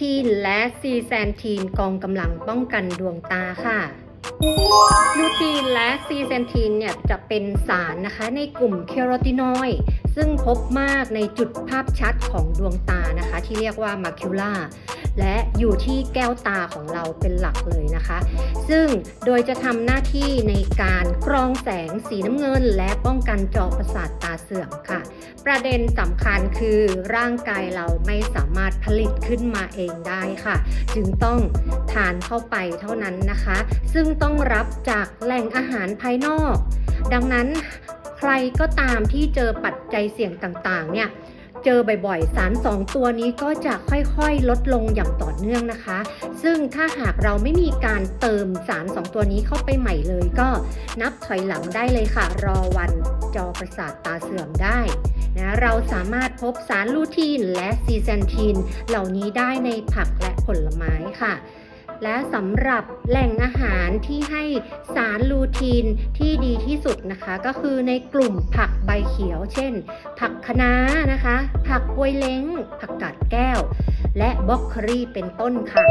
ทีนและซีแซนทีนกองกำลังป้องกันดวงตาค่ะลูทีนและซีแซนทีนเนี่ยจะเป็นสารนะคะในกลุ่มแคโรตินอยด์ซึ่งพบมากในจุดภาพชัดของดวงตานะคะ ที่เรียกว่ามาคิวล่า และอยู่ที่แก้วตาของเราเป็นหลักเลยนะคะ ซึ่งโดยจะทำหน้าที่ในการกรองแสงสีน้ำเงิน และป้องกันจอประสาทตาเสื่อมค่ะ ประเด็นสำคัญคือร่างกายเราไม่สามารถผลิตขึ้นมาเองได้ค่ะ จึงต้องทานเข้าไปเท่านั้นนะคะ ซึ่งต้องรับจากแหล่งอาหารภายนอก ดังนั้นใครก็ตามที่เจอปัจจัยเสี่ยงต่างๆเนี่ย เจอบ่อยๆ สาร 2 ตัวนี้ก็จะค่อยๆ ลดลงอย่างต่อเนื่องนะคะ ซึ่งถ้าหากเราไม่มีการเติมสาร 2 ตัวนี้เข้าไปใหม่เลย ก็นับถอยหลังได้เลยค่ะ รอวันจอประสาทตาเสื่อมได้นะเราสามารถพบสารลูทีนและซีแซนทีนเหล่านี้ได้ในผักและผลไม้ค่ะ และสำหรับแหล่งอาหารที่ให้สารลูทีนที่ดีที่สุดนะคะ ก็คือในกลุ่มผักใบเขียว เช่น ผักคะน้านะคะ ผักกวยเล้ง ผักกาดแก้ว และบล็อกคลี่เป็นต้นค่ะ